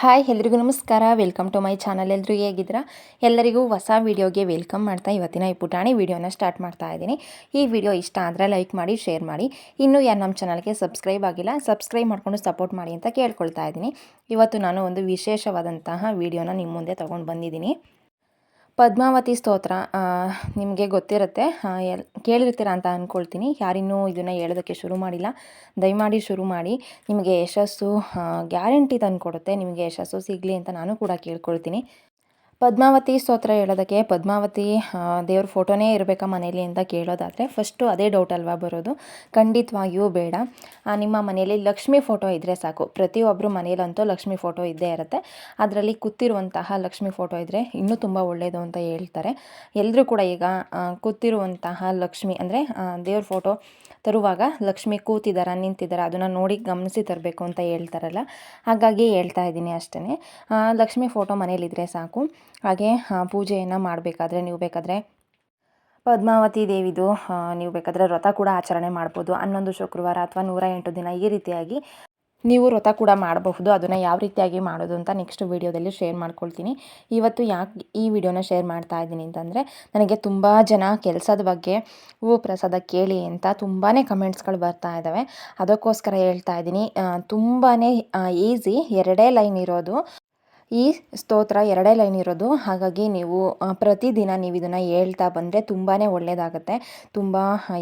Hi, ಎಲ್ರಿಗೂ ನಮಸ್ಕಾರ. Welcome to my channel ಎಲ್ಲರೂ ಹೇಗಿದ್ದೀರಾ? ಎಲ್ಲರಿಗೂ ಹೊಸ ವೀಡಿಯೋಗೆ ವೆಲ್ಕಮ್ ಮಾಡ್ತಾ ಇವತ್ತಿನ ಈ ಪುಟಾಣಿ ವೀಡಿಯೋನ ಸ್ಟಾರ್ಟ್ ಮಾಡ್ತಾ ಇದ್ದೀನಿ. ಈ ವಿಡಿಯೋ ಇಷ್ಟ ಆದರೆ ಲೈಕ್ ಮಾಡಿ ಶೇರ್ ಮಾಡಿ. ಇನ್ನೂ ಯಾರು ನಮ್ಮ ಚಾನಲ್ಗೆ ಸಬ್ಸ್ಕ್ರೈಬ್ ಆಗಿಲ್ಲ ಸಬ್ಸ್ಕ್ರೈಬ್ ಮಾಡಿಕೊಂಡು ಸಪೋರ್ಟ್ ಮಾಡಿ ಅಂತ ಕೇಳ್ಕೊಳ್ತಾ ಇದ್ದೀನಿ. ಇವತ್ತು ನಾನು ಒಂದು ವಿಶೇಷವಾದಂತಹ ವೀಡಿಯೋನ ನಿಮ್ಮ ಮುಂದೆ ತೊಗೊಂಡು ಬಂದಿದ್ದೀನಿ. ಪದ್ಮಾವತಿ ಸ್ತೋತ್ರ ನಿಮಗೆ ಗೊತ್ತಿರುತ್ತೆ. ಎಲ್, ಕೇಳಿರ್ತೀರ ಅಂತ ಅಂದ್ಕೊಳ್ತೀನಿ ಯಾರಿನ್ನೂ ಇದನ್ನು ಹೇಳೋದಕ್ಕೆ ಶುರು ಮಾಡಿಲ್ಲ. ದಯಮಾಡಿ ಶುರು ಮಾಡಿ. ನಿಮಗೆ ಯಶಸ್ಸು ಗ್ಯಾರಂಟಿ ತಂದು ಕೊಡುತ್ತೆ ನಿಮಗೆ ಯಶಸ್ಸು ಸಿಗಲಿ ಅಂತ ನಾನು ಕೂಡ ಕೇಳ್ಕೊಳ್ತೀನಿ. ಪದ್ಮಾವತಿ ಸ್ತೋತ್ರ ಹೇಳೋದಕ್ಕೆ ಪದ್ಮಾವತಿ ದೇವ್ರ ಫೋಟೋನೇ ಇರಬೇಕಾ ಮನೇಲಿ ಅಂತ ಕೇಳೋದಾದರೆ ಫಸ್ಟು ಅದೇ ಡೌಟ್ ಅಲ್ವಾ ಬರೋದು? ಖಂಡಿತವಾಗಿಯೂ ಬೇಡ. ನಿಮ್ಮ ಮನೆಯಲ್ಲಿ ಲಕ್ಷ್ಮಿ ಫೋಟೋ ಇದ್ದರೆ ಸಾಕು. ಪ್ರತಿಯೊಬ್ಬರು ಮನೆಯಲ್ಲಂತೂ ಲಕ್ಷ್ಮಿ ಫೋಟೋ ಇದ್ದೇ ಇರುತ್ತೆ. ಅದರಲ್ಲಿ ಕೂತಿರುವಂತಹ ಲಕ್ಷ್ಮಿ ಫೋಟೋ ಇದ್ದರೆ ಇನ್ನೂ ತುಂಬ ಒಳ್ಳೆಯದು ಅಂತ ಹೇಳ್ತಾರೆ. ಎಲ್ಲರೂ ಕೂಡ ಈಗ ಕೂತಿರುವಂತಹ ಲಕ್ಷ್ಮಿ ಅಂದರೆ ದೇವ್ರ ಫೋಟೋ ತರುವಾಗ ಲಕ್ಷ್ಮಿ ಕೂತಿದ್ದಾರ ನಿಂತಿದ್ದಾರ ಅದನ್ನು ನೋಡಿ ಗಮನಿಸಿ ತರಬೇಕು ಅಂತ ಹೇಳ್ತಾರಲ್ಲ? ಹಾಗಾಗಿ ಹೇಳ್ತಾ ಇದ್ದೀನಿ ಅಷ್ಟೇ ಲಕ್ಷ್ಮಿ ಫೋಟೋ ಮನೇಲಿದ್ದರೆ ಸಾಕು. ಹಾಗೆ ಪೂಜೆಯನ್ನು ಮಾಡಬೇಕಾದ್ರೆ ನೀವು ಬೇಕಾದರೆ ಪದ್ಮಾವತಿ ದೇವಿದು ನೀವು ಬೇಕಾದರೆ ವ್ರತ ಕೂಡ ಆಚರಣೆ ಮಾಡ್ಬೋದು. ಹನ್ನೊಂದು ಶುಕ್ರವಾರ ಅಥವಾ ನೂರ ಎಂಟು ದಿನ ಈ ರೀತಿಯಾಗಿ ನೀವು ವ್ರತ ಕೂಡ ಮಾಡಬಹುದು. ಅದನ್ನು ಯಾವ ರೀತಿಯಾಗಿ ಮಾಡೋದು ಅಂತ ನೆಕ್ಸ್ಟ್ ವೀಡಿಯೋದಲ್ಲಿ ಶೇರ್ ಮಾಡ್ಕೊಳ್ತೀನಿ. ಇವತ್ತು ಯಾಕೆ ಈ ವಿಡಿಯೋನ ಶೇರ್ ಮಾಡ್ತಾ ಇದ್ದೀನಿ ಅಂತಂದರೆ, ನನಗೆ ತುಂಬ ಜನ ಕೆಲಸದ ಬಗ್ಗೆ ಹೂವು ಪ್ರಸಾದ ಕೇಳಿ ಅಂತ ತುಂಬಾ ಕಮೆಂಟ್ಸ್ಗಳು ಬರ್ತಾ ಇದ್ದಾವೆ ಅದಕ್ಕೋಸ್ಕರ ಹೇಳ್ತಾ ಇದ್ದೀನಿ. ತುಂಬಾ ಈಸಿ ಎರಡೇ ಲೈನ್ ಇರೋದು. ಈ ಸ್ತೋತ್ರ ಎರಡೇ ಲೈನ್ ಇರೋದು. ಹಾಗಾಗಿ ನೀವು ಪ್ರತಿದಿನ ನೀವು ಇದನ್ನು ಹೇಳ್ತಾ ಬಂದರೆ ತುಂಬಾ ಒಳ್ಳೆಯದಾಗುತ್ತೆ ತುಂಬ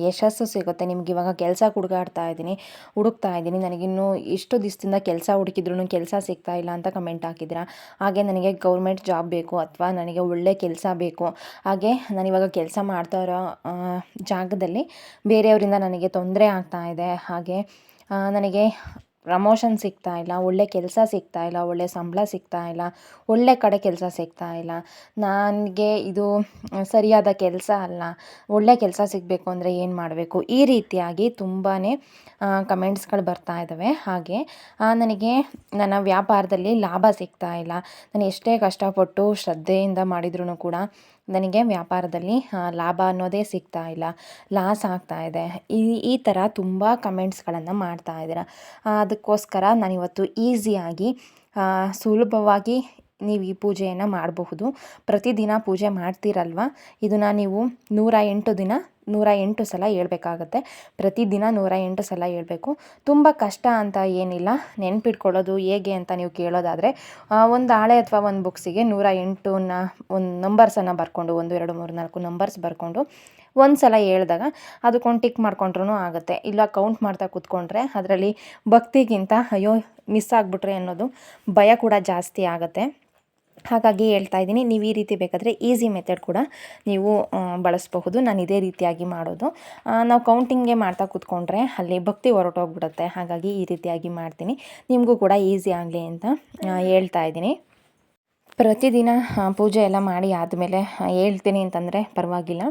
ಯಶಸ್ಸು ಸಿಗುತ್ತೆ. ನಿಮ್ಗೆ ಇವಾಗ ಕೆಲಸ ಹುಡುಗಾಡ್ತಾ ಇದ್ದೀನಿ, ಹುಡುಕ್ತಾ ಇದ್ದೀನಿ. ನನಗಿನ್ನೂ ಇಷ್ಟು ದಿವಸದಿಂದ ಕೆಲಸ ಹುಡುಕಿದ್ರು ಕೆಲಸ ಸಿಗ್ತಾ ಇಲ್ಲ ಅಂತ ಕಮೆಂಟ್ ಹಾಕಿದ್ದೀರಾ. ಹಾಗೆ ನನಗೆ ಗೌರ್ಮೆಂಟ್ ಜಾಬ್ ಬೇಕು ಅಥವಾ ನನಗೆ ಒಳ್ಳೆ ಕೆಲಸ ಬೇಕು. ಹಾಗೆ ನಾನಿವಾಗ ಕೆಲಸ ಮಾಡ್ತಾ ಇರೋ ಜಾಗದಲ್ಲಿ ಬೇರೆಯವರಿಂದ ನನಗೆ ತೊಂದರೆ ಆಗ್ತಾ ಇದೆ. ಹಾಗೆ ನನಗೆ ಪ್ರಮೋಷನ್ ಸಿಗ್ತಾ ಇಲ್ಲ, ಒಳ್ಳೆ ಕೆಲಸ ಸಿಗ್ತಾ ಇಲ್ಲ, ಒಳ್ಳೆ ಸಂಬಳ ಸಿಗ್ತಾ ಇಲ್ಲ, ಒಳ್ಳೆ ಕಡೆ ಕೆಲಸ ಸಿಗ್ತಾ ಇಲ್ಲ. ನನಗೆ ಇದು ಸರಿಯಾದ ಕೆಲಸ ಅಲ್ಲ. ಒಳ್ಳೆ ಕೆಲಸ ಸಿಗಬೇಕು ಅಂದರೆ ಏನು ಮಾಡಬೇಕು? ಈ ರೀತಿಯಾಗಿ ತುಂಬಾ ಕಮೆಂಟ್ಸ್ಗಳು ಬರ್ತಾ ಇದ್ದಾವೆ ಹಾಗೆ ನನಗೆ ನನ್ನ ವ್ಯಾಪಾರದಲ್ಲಿ ಲಾಭ ಸಿಗ್ತಾ ಇಲ್ಲ. ನಾನು ಎಷ್ಟೇ ಕಷ್ಟಪಟ್ಟು ಶ್ರದ್ಧೆಯಿಂದ ಮಾಡಿದ್ರೂ ಕೂಡ ನನಗೆ ವ್ಯಾಪಾರದಲ್ಲಿ ಲಾಭ ಅನ್ನೋದೇ ಸಿಗ್ತಾ ಇಲ್ಲ, ಲಾಸ್ ಆಗ್ತಾ ಇದೆ. ಈ ಈ ಥರ ತುಂಬ ಕಮೆಂಟ್ಸ್ಗಳನ್ನು ಮಾಡ್ತಾ ಇದ್ದೀರ. ಅದಕ್ಕೋಸ್ಕರ ನಾನಿವತ್ತು ಈಸಿಯಾಗಿ ಸುಲಭವಾಗಿ ನೀವು ಈ ಪೂಜೆಯನ್ನು ಮಾಡಬಹುದು. ಪ್ರತಿದಿನ ಪೂಜೆ ಮಾಡ್ತೀರಲ್ವ? ಇದನ್ನು ನೀವು ನೂರ ಎಂಟು ದಿನ ನೂರ ಎಂಟು ಸಲ ಹೇಳ್ಬೇಕಾಗತ್ತೆ. ಪ್ರತಿದಿನ ನೂರ ಎಂಟು ಸಲ ಹೇಳಬೇಕು. ತುಂಬ ಕಷ್ಟ ಅಂತ ಏನಿಲ್ಲ. ನೆನ್ಪಿಟ್ಕೊಳ್ಳೋದು ಹೇಗೆ ಅಂತ ನೀವು ಕೇಳೋದಾದರೆ ಒಂದು ಹಾಳೆ ಅಥವಾ ಒಂದು ಬುಕ್ಸಿಗೆ ನೂರ ಎಂಟನ್ನ ಒಂದು ನಂಬರ್ಸನ್ನು ಬರ್ಕೊಂಡು, ಒಂದು, ಎರಡು, ಮೂರು, ನಾಲ್ಕು ನಂಬರ್ಸ್ ಬರ್ಕೊಂಡು ಒಂದು ಸಲ ಹೇಳಿದಾಗ ಅದಕ್ಕೊಂದು ಟಿಕ್ ಮಾಡ್ಕೊಂಡ್ರೂ ಆಗುತ್ತೆ. ಇಲ್ಲ ಕೌಂಟ್ ಮಾಡ್ತಾ ಕೂತ್ಕೊಂಡ್ರೆ ಅದರಲ್ಲಿ ಭಕ್ತಿಗಿಂತ ಅಯ್ಯೋ ಮಿಸ್ ಆಗಿಬಿಟ್ರೆ ಅನ್ನೋದು ಭಯ ಕೂಡ ಜಾಸ್ತಿ ಆಗುತ್ತೆ. ಹಾಗಾಗಿ ಹೇಳ್ತಾ ಇದ್ದೀನಿ, ನೀವು ಈ ರೀತಿ ಬೇಕಾದರೆ ಈಸಿ ಮೆಥಡ್ ಕೂಡ ನೀವು ಬಳಸಬಹುದು. ನಾನು ಇದೇ ರೀತಿಯಾಗಿ ಮಾಡೋದು. ನಾವು ಕೌಂಟಿಂಗ್ಗೆ ಮಾಡ್ತಾ ಕೂತ್ಕೊಂಡ್ರೆ ಅಲ್ಲಿ ಭಕ್ತಿ ಹೊರಟೋಗ್ಬಿಡುತ್ತೆ. ಹಾಗಾಗಿ ಈ ರೀತಿಯಾಗಿ ಮಾಡ್ತೀನಿ. ನಿಮಗೂ ಕೂಡ ಈಸಿ ಆಗಲಿ ಅಂತ ಹೇಳ್ತಾ ಇದ್ದೀನಿ. ಪ್ರತಿದಿನ ಪೂಜೆ ಎಲ್ಲ ಮಾಡಿ ಆದಮೇಲೆ ಹೇಳ್ತೀನಿ ಅಂತಂದರೆ ಪರವಾಗಿಲ್ಲ.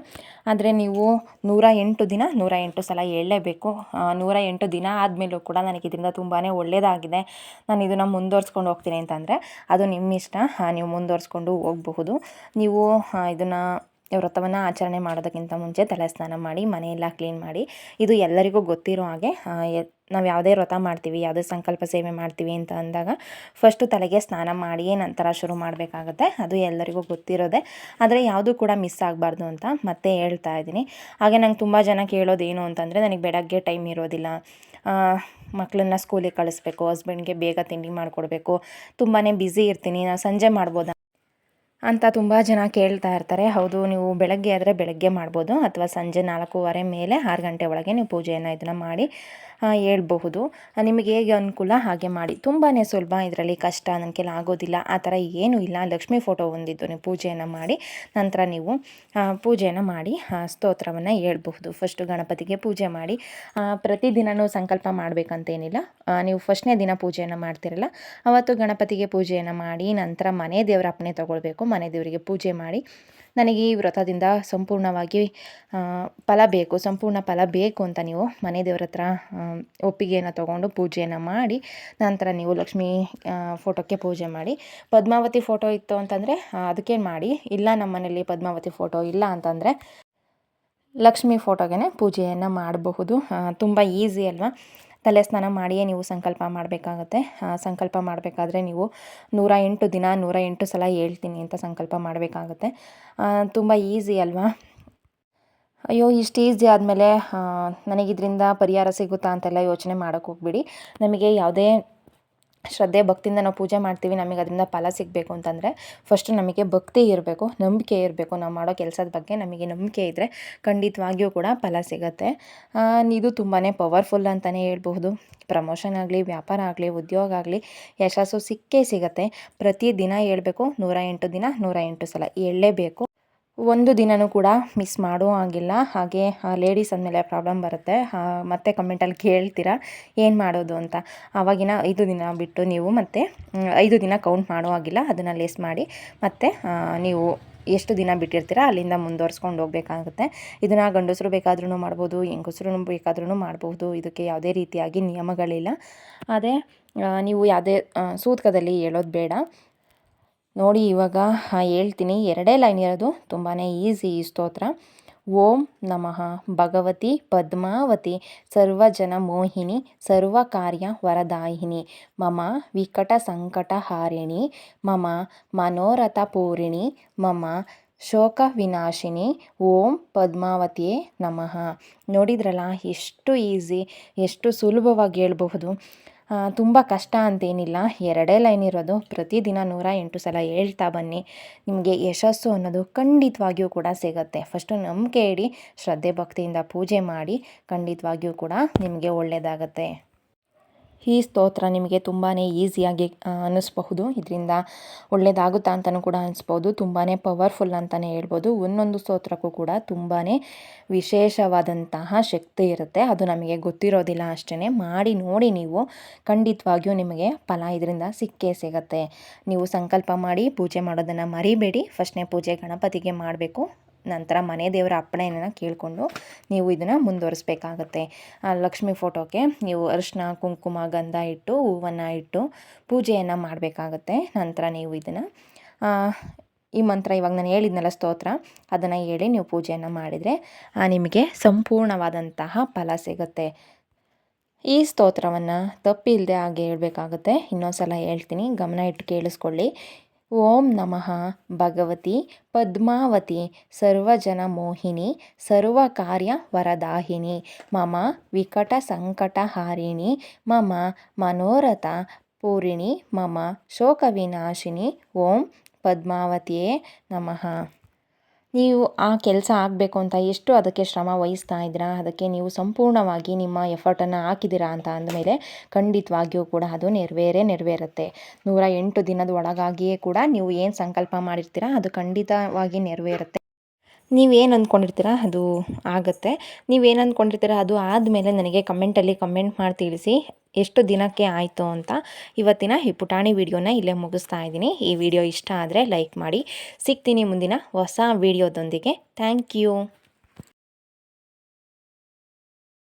ಆದರೆ ನೀವು ನೂರ ಎಂಟು ದಿನ ನೂರ ಎಂಟು ಸಲ ಹೇಳಲೇಬೇಕು. ನೂರ ಎಂಟು ದಿನ ಆದಮೇಲೂ ಕೂಡ ನನಗೆ ಇದರಿಂದ ತುಂಬಾ ಒಳ್ಳೆಯದಾಗಿದೆ ನಾನು ಇದನ್ನು ಮುಂದುವರ್ಸ್ಕೊಂಡು ಹೋಗ್ತೀನಿ ಅಂತಂದರೆ ಅದು ನಿಮ್ಮ ಇಷ್ಟ. ನೀವು ಮುಂದುವರ್ಸ್ಕೊಂಡು ಹೋಗಬಹುದು. ನೀವು ಇದನ್ನು, ವ್ರತವನ್ನು ಆಚರಣೆ ಮಾಡೋದಕ್ಕಿಂತ ಮುಂಚೆ ತಲೆ ಸ್ನಾನ ಮಾಡಿ, ಮನೆಯೆಲ್ಲ ಕ್ಲೀನ್ ಮಾಡಿ. ಇದು ಎಲ್ಲರಿಗೂ ಗೊತ್ತಿರೋ ಹಾಗೆ ನಾವು ಯಾವುದೇ ವ್ರತ ಮಾಡ್ತೀವಿ, ಯಾವುದೇ ಸಂಕಲ್ಪ ಸೇವೆ ಮಾಡ್ತೀವಿ ಅಂತ ಅಂದಾಗ ಫಸ್ಟು ತಲೆಗೆ ಸ್ನಾನ ಮಾಡಿಯೇ ನಂತರ ಶುರು ಮಾಡಬೇಕಾಗುತ್ತೆ. ಅದು ಎಲ್ಲರಿಗೂ ಗೊತ್ತಿರೋದೆ. ಆದರೆ ಯಾವುದೂ ಕೂಡ ಮಿಸ್ ಆಗಬಾರ್ದು ಅಂತ ಮತ್ತೆ ಹೇಳ್ತಾ ಇದ್ದೀನಿ. ಹಾಗೆ ನಂಗೆ ತುಂಬ ಜನ ಕೇಳೋದೇನು ಅಂತಂದರೆ ನನಗೆ ಬೆಳಗ್ಗೆ ಟೈಮ್ ಇರೋದಿಲ್ಲ. ಮಕ್ಕಳನ್ನ ಸ್ಕೂಲಿಗೆ ಕಳಿಸ್ಬೇಕು ಹಸ್ಬೆಂಡ್ಗೆ ಬೇಗ ತಿಂಡಿ ಮಾಡಿಕೊಡ್ಬೇಕು. ತುಂಬಾ ಬ್ಯುಸಿ ಇರ್ತೀನಿ. ನಾನು ಸಂಜೆ ಮಾಡ್ಬೋದಾ? ಅಂತ ತುಂಬ ಜನ ಕೇಳ್ತಾ ಇರ್ತಾರೆ. ಹೌದು, ನೀವು ಬೆಳಗ್ಗೆ ಆದರೆ ಬೆಳಗ್ಗೆ ಮಾಡ್ಬೋದು ಅಥವಾ ಸಂಜೆ ನಾಲ್ಕೂವರೆ ಮೇಲೆ ಆರು ಗಂಟೆ ಒಳಗೆ ನೀವು ಪೂಜೆಯನ್ನು ಇದನ್ನು ಮಾಡಿ ಹೇಳ್ಬಹುದು. ನಿಮಗೆ ಹೇಗೆ ಅನುಕೂಲ ಹಾಗೆ ಮಾಡಿ. ತುಂಬಾ ಸುಲಭ ಇದರಲ್ಲಿ ಕಷ್ಟ ನನ್ನ ಕೈಲಿ ಆಗೋದಿಲ್ಲ, ಆ ಥರ ಏನೂ ಇಲ್ಲ. ಲಕ್ಷ್ಮೀ ಫೋಟೋ ಹೊಂದಿದ್ದು ನೀವು ಪೂಜೆಯನ್ನು ಮಾಡಿ, ನಂತರ ನೀವು ಪೂಜೆಯನ್ನು ಮಾಡಿ ಸ್ತೋತ್ರವನ್ನು ಹೇಳ್ಬಹುದು. ಫಸ್ಟು ಗಣಪತಿಗೆ ಪೂಜೆ ಮಾಡಿ ಪ್ರತಿದಿನವೂ ಸಂಕಲ್ಪ ಮಾಡಬೇಕಂತೇನಿಲ್ಲ. ನೀವು ಫಸ್ಟ್ನೇ ದಿನ ಪೂಜೆಯನ್ನು ಮಾಡ್ತಿರಲ್ಲ, ಅವತ್ತು ಗಣಪತಿಗೆ ಪೂಜೆಯನ್ನು ಮಾಡಿ, ನಂತರ ಮನೆ ದೇವರ ಅಪ್ಪಣೆ ತೊಗೊಳ್ಬೇಕು. ಮನೆ ದೇವರಿಗೆ ಪೂಜೆ ಮಾಡಿ ನನಗೆ ಈ ವ್ರತದಿಂದ ಸಂಪೂರ್ಣವಾಗಿ ಫಲ ಬೇಕು, ಸಂಪೂರ್ಣ ಫಲ ಬೇಕು ಅಂತ ನೀವು ಮನೆ ದೇವ್ರ ಹತ್ರ ಒಪ್ಪಿಗೆಯನ್ನು ತೊಗೊಂಡು ಪೂಜೆಯನ್ನು ಮಾಡಿ, ನಂತರ ನೀವು ಲಕ್ಷ್ಮೀ ಫೋಟೋಕ್ಕೆ ಪೂಜೆ ಮಾಡಿ. ಪದ್ಮಾವತಿ ಫೋಟೋ ಇತ್ತು ಅಂತಂದರೆ ಅದಕ್ಕೆ ಮಾಡಿ. ಇಲ್ಲ ನಮ್ಮ ಮನೆಯಲ್ಲಿ ಪದ್ಮಾವತಿ ಫೋಟೋ ಇಲ್ಲ ಅಂತಂದರೆ ಲಕ್ಷ್ಮಿ ಫೋಟೋಗೆ ಪೂಜೆಯನ್ನು ಮಾಡಬಹುದು. ತುಂಬ ಈಸಿ ಅಲ್ವಾ? ತಲೆ ಸ್ನಾನ ಮಾಡಿಯೇ ನೀವು ಸಂಕಲ್ಪ ಮಾಡಬೇಕಾಗತ್ತೆ. ಸಂಕಲ್ಪ ಮಾಡಬೇಕಾದ್ರೆ ನೀವು ನೂರ ಎಂಟು ದಿನ, ನೂರ ಎಂಟು ಸಲ ಹೇಳ್ತೀನಿ ಅಂತ ಸಂಕಲ್ಪ ಮಾಡಬೇಕಾಗತ್ತೆ. ತುಂಬ ಈಸಿ ಅಲ್ವಾ? ಅಯ್ಯೋ, ಇಷ್ಟು ಈಸಿ ಆದಮೇಲೆ ನನಗಿದ್ರಿಂದ ಪರಿಹಾರ ಸಿಗುತ್ತಾ ಅಂತೆಲ್ಲ ಯೋಚನೆ ಮಾಡೋಕ್ಕೆ ಹೋಗ್ಬಿಡಿ. ನಮಗೆ ಯಾವುದೇ ಶ್ರದ್ಧೆ, ಭಕ್ತಿಯಿಂದ ನಾವು ಪೂಜೆ ಮಾಡ್ತೀವಿ, ನಮಗೆ ಅದರಿಂದ ಫಲ ಸಿಗಬೇಕು ಅಂತಂದರೆ ಫಸ್ಟು ನಮಗೆ ಭಕ್ತಿ ಇರಬೇಕು, ನಂಬಿಕೆ ಇರಬೇಕು. ನಾವು ಮಾಡೋ ಕೆಲಸದ ಬಗ್ಗೆ ನಮಗೆ ನಂಬಿಕೆ ಇದ್ದರೆ ಖಂಡಿತವಾಗಿಯೂ ಕೂಡ ಫಲ ಸಿಗುತ್ತೆ. ಇದು ತುಂಬಾ ಪವರ್ಫುಲ್ ಅಂತಲೇ ಹೇಳ್ಬಹುದು. ಪ್ರಮೋಷನ್ ಆಗಲಿ, ವ್ಯಾಪಾರ ಆಗಲಿ, ಉದ್ಯೋಗ ಆಗಲಿ, ಯಶಸ್ಸು ಸಿಕ್ಕೇ ಸಿಗುತ್ತೆ. ಪ್ರತಿ ದಿನ ಹೇಳ್ಬೇಕು, ನೂರ ದಿನ ನೂರ ಎಂಟು ಸಲ. ಹೇಳಲೇಬೇಕು. ಒಂದು ದಿನವೂ ಕೂಡ ಮಿಸ್ ಮಾಡೋ ಹಾಗಿಲ್ಲ. ಹಾಗೆ ಲೇಡೀಸ್ ಅಂದಮೇಲೆ ಪ್ರಾಬ್ಲಮ್ ಬರುತ್ತೆ. ಮತ್ತೆ ಕಮೆಂಟಲ್ಲಿ ಕೇಳ್ತೀರಾ, ಏನು ಮಾಡೋದು ಅಂತ. ಆವಾಗಿನ ಐದು ದಿನ ಬಿಟ್ಟು ನೀವು ಮತ್ತೆ ಐದು ದಿನ ಕೌಂಟ್ ಮಾಡೋ ಹಾಗಿಲ್ಲ. ಅದನ್ನು ಲೆಸ್ ಮಾಡಿ, ಮತ್ತೆ ನೀವು ಎಷ್ಟು ದಿನ ಬಿಟ್ಟಿರ್ತೀರ, ಅಲ್ಲಿಂದ ಮುಂದುವರ್ಸ್ಕೊಂಡು ಹೋಗಬೇಕಾಗುತ್ತೆ. ಇದನ್ನು ಗಂಡಸರು ಬೇಕಾದ್ರೂ ಮಾಡ್ಬೋದು, ಹೆಂಗಸರು ಬೇಕಾದ್ರೂ ಮಾಡ್ಬೋದು. ಇದಕ್ಕೆ ಯಾವುದೇ ರೀತಿಯಾಗಿ ನಿಯಮಗಳಿಲ್ಲ. ಅದೇ ನೀವು ಯಾವುದೇ ಸೂತಕದಲ್ಲಿ ಹೇಳೋದು ಬೇಡ. ನೋಡಿ ಇವಾಗ ಹೇಳ್ತೀನಿ. ಎರಡೇ ಲೈನ್ ಇರೋದು ತುಂಬಾ ಈಸಿ, ಈ ಸ್ತೋತ್ರ. ಓಂ ನಮಃ ಭಗವತಿ ಪದ್ಮಾವತಿ ಸರ್ವಜನ ಮೋಹಿನಿ ಸರ್ವ ಕಾರ್ಯ ವರದಾಯಿನಿ ಮಮ ವಿಕಟ ಸಂಕಟ ಹಾರಿಣಿ ಮಮ ಮನೋರಥ ಪೂರಿಣಿ ಮಮ ಶೋಕ ವಿನಾಶಿನಿ ಓಂ ಪದ್ಮಾವತಿಯೇ ನಮಃ. ನೋಡಿದ್ರಲ್ಲ, ಎಷ್ಟು ಈಸಿ, ಎಷ್ಟು ಸುಲಭವಾಗಿ ಹೇಳ್ಬಹುದು. ತುಂಬ ಕಷ್ಟ ಅಂತೇನಿಲ್ಲ. ಎರಡೇ ಲೈನ್ ಇರೋದು. ಪ್ರತಿದಿನ ನೂರ ಎಂಟು ಸಲ ಹೇಳ್ತಾ ಬನ್ನಿ. ನಿಮಗೆ ಯಶಸ್ಸು ಅನ್ನೋದು ಖಂಡಿತವಾಗಿಯೂ ಕೂಡ ಸಿಗುತ್ತೆ. ಫಸ್ಟು ನಂಬಿಕೆ ಇಡಿ, ಶ್ರದ್ಧೆ ಭಕ್ತಿಯಿಂದ ಪೂಜೆ ಮಾಡಿ ಖಂಡಿತವಾಗಿಯೂ ಕೂಡ ನಿಮಗೆ ಒಳ್ಳೆಯದಾಗತ್ತೆ ಈ ಸ್ತೋತ್ರ ನಿಮಗೆ ತುಂಬಾ ಈಸಿಯಾಗಿ ಅನ್ನಿಸ್ಬಹುದು. ಇದರಿಂದ ಒಳ್ಳೆಯದಾಗುತ್ತಾ ಅಂತಲೂ ಕೂಡ ಅನಿಸ್ಬೋದು ತುಂಬಾ ಪವರ್ಫುಲ್ ಅಂತಲೇ ಹೇಳ್ಬೋದು. ಒಂದೊಂದು ಸ್ತೋತ್ರಕ್ಕೂ ಕೂಡ ತುಂಬಾ ವಿಶೇಷವಾದಂತಹ ಶಕ್ತಿ ಇರುತ್ತೆ. ಅದು ನಮಗೆ ಗೊತ್ತಿರೋದಿಲ್ಲ ಅಷ್ಟೇ ಮಾಡಿ ನೋಡಿ ನೀವು ಖಂಡಿತವಾಗಿಯೂ ನಿಮಗೆ ಫಲ ಇದರಿಂದ ಸಿಕ್ಕೇ ಸಿಗತ್ತೆ. ನೀವು ಸಂಕಲ್ಪ ಮಾಡಿ ಪೂಜೆ ಮಾಡೋದನ್ನು ಮರಿಬೇಡಿ. ಫಸ್ಟ್ನೇ ಪೂಜೆ ಗಣಪತಿಗೆ ಮಾಡಬೇಕು. ನಂತರ ಮನೆ ದೇವರ ಅಪ್ಪಣೆಯನ್ನು ಕೇಳಿಕೊಂಡು ನೀವು ಇದನ್ನು ಮುಂದುವರಿಸ್ಬೇಕಾಗತ್ತೆ. ಲಕ್ಷ್ಮಿ ಫೋಟೋಗೆ ನೀವು ಅರಿಶಿನ, ಕುಂಕುಮ, ಗಂಧ ಇಟ್ಟು, ಹೂವನ್ನು ಇಟ್ಟು ಪೂಜೆಯನ್ನು ಮಾಡಬೇಕಾಗತ್ತೆ. ನಂತರ ನೀವು ಇದನ್ನು ಈ ಮಂತ್ರ ಇವಾಗ ನಾನು ಹೇಳಿದ್ನಲ್ಲ ಸ್ತೋತ್ರ, ಅದನ್ನು ಹೇಳಿ ನೀವು ಪೂಜೆಯನ್ನು ಮಾಡಿದರೆ ನಿಮಗೆ ಸಂಪೂರ್ಣವಾದಂತಹ ಫಲ ಸಿಗುತ್ತೆ. ಈ ಸ್ತೋತ್ರವನ್ನು ತಪ್ಪಿಲ್ಲದೆ ಹಾಗೆ ಹೇಳಬೇಕಾಗುತ್ತೆ. ಇನ್ನೊಂದು ಸಲ ಹೇಳ್ತೀನಿ, ಗಮನ ಇಟ್ಟು ಕೇಳಿಸ್ಕೊಳ್ಳಿ. ಓಂ ನಮಃ ಭಗವತಿ ಪದ್ಮಾವತಿ ಸರ್ವಜನ ಮೋಹಿನಿ ಸರ್ವಕಾರ್ಯ ವರದಾಹಿನಿ ಮಮ ವಿಕಟ ಸಂಕಟ ಹಾರಿಣಿ ಮಮ ಮನೋರಥ ಪೂರಿಣಿ ಮಮ ಶೋಕ ವಿನಾಶಿನಿ ಓಂ ಪದ್ಮಾವತಿಯೇ ನಮಃ ನೀವು ಆ ಕೆಲಸ ಆಗಬೇಕು ಅಂತ ಎಷ್ಟು ಅದಕ್ಕೆ ಶ್ರಮ ವಹಿಸ್ತಾ ಇದ್ದೀರಾ, ಅದಕ್ಕೆ ನೀವು ಸಂಪೂರ್ಣವಾಗಿ ನಿಮ್ಮ ಎಫರ್ಟನ್ನು ಹಾಕಿದ್ದೀರಾ ಅಂತ ಅಂದಮೇಲೆ ಖಂಡಿತವಾಗಿಯೂ ಕೂಡ ಅದು ನೆರವೇರೇ ನೆರವೇರುತ್ತೆ. ನೂರ ಎಂಟು ದಿನದ ಒಳಗಾಗಿಯೇ ಕೂಡ ನೀವು ಏನು ಸಂಕಲ್ಪ ಮಾಡಿರ್ತೀರಾ, ಅದು ಖಂಡಿತವಾಗಿ ನೆರವೇರುತ್ತೆ. ನೀವೇನು ಅಂದ್ಕೊಂಡಿರ್ತೀರ ಅದು ಆಗುತ್ತೆ. ನೀವೇನು ಅಂದ್ಕೊಂಡಿರ್ತೀರ ಅದು ಆದಮೇಲೆ ನನಗೆ ಕಮೆಂಟಲ್ಲಿ ಕಮೆಂಟ್ ಮಾಡಿ ತಿಳಿಸಿ ಎಷ್ಟು ದಿನಕ್ಕೆ ಆಯಿತು ಅಂತ. ಇವತ್ತಿನ ಈ ಪುಟಾಣಿ ವಿಡಿಯೋನ ಇಲ್ಲೇ ಮುಗಿಸ್ತಾ ಇದ್ದೀನಿ. ಈ ವಿಡಿಯೋ ಇಷ್ಟ ಆದರೆ ಲೈಕ್ ಮಾಡಿ. ಸಿಗ್ತೀನಿ ಮುಂದಿನ ಹೊಸ ವಿಡಿಯೋದೊಂದಿಗೆ. Thank you.